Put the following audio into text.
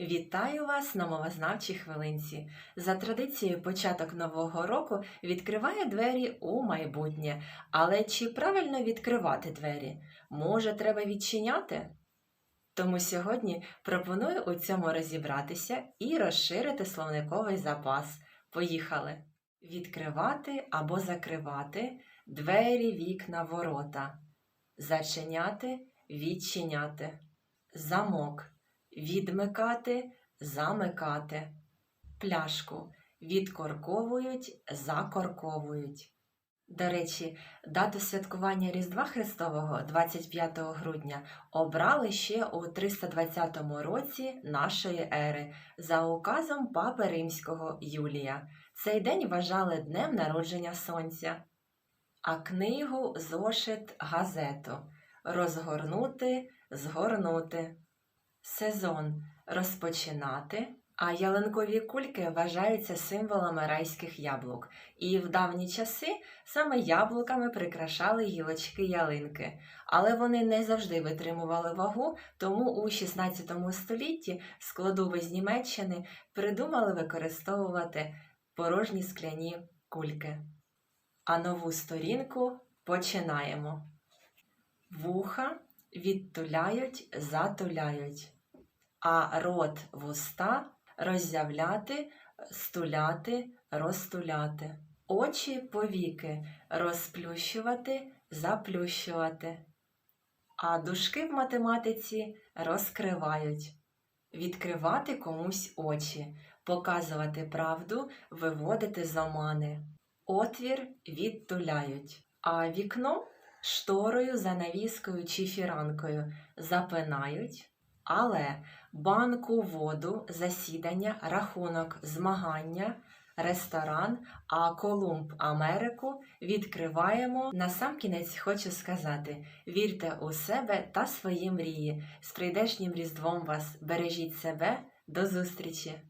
Вітаю вас на мовознавчій хвилинці. За традицією, початок нового року відкриває двері у майбутнє. Але чи правильно відкривати двері? Може, треба відчиняти? Тому сьогодні пропоную у цьому розібратися і розширити словниковий запас. Поїхали! Відкривати або закривати двері, вікна, ворота. Зачиняти, відчиняти. Замок відмикати, замикати. Пляшку відкорковують, закорковують. До речі, дату святкування Різдва Христового 25 грудня обрали ще у 320 році нашої ери за указом Папи Римського Юлія. Цей день вважали днем народження сонця. А книгу, зошит, газету розгорнути, згорнути. Сезон розпочинати, а ялинкові кульки вважаються символами райських яблук, і в давні часи саме яблуками прикрашали гілочки ялинки, але вони не завжди витримували вагу, тому у 16 столітті складови з Німеччини придумали використовувати порожні скляні кульки. А нову сторінку починаємо. Вуха відтуляють, затуляють, а рот вуста роззявляти, стуляти, розтуляти, очі повіки розплющувати, заплющувати, а дужки в математиці розкривають, відкривати комусь очі, показувати правду, виводити з омани, отвір відтуляють, а вікно шторою, занавіскою чи фіранкою запинають, але банку, воду, засідання, рахунок, змагання, ресторан, а Колумб Америку відкриваємо. Насамкінець хочу сказати: вірте у себе та свої мрії. З прийдешнім різдвом вас бережіть себе. До зустрічі!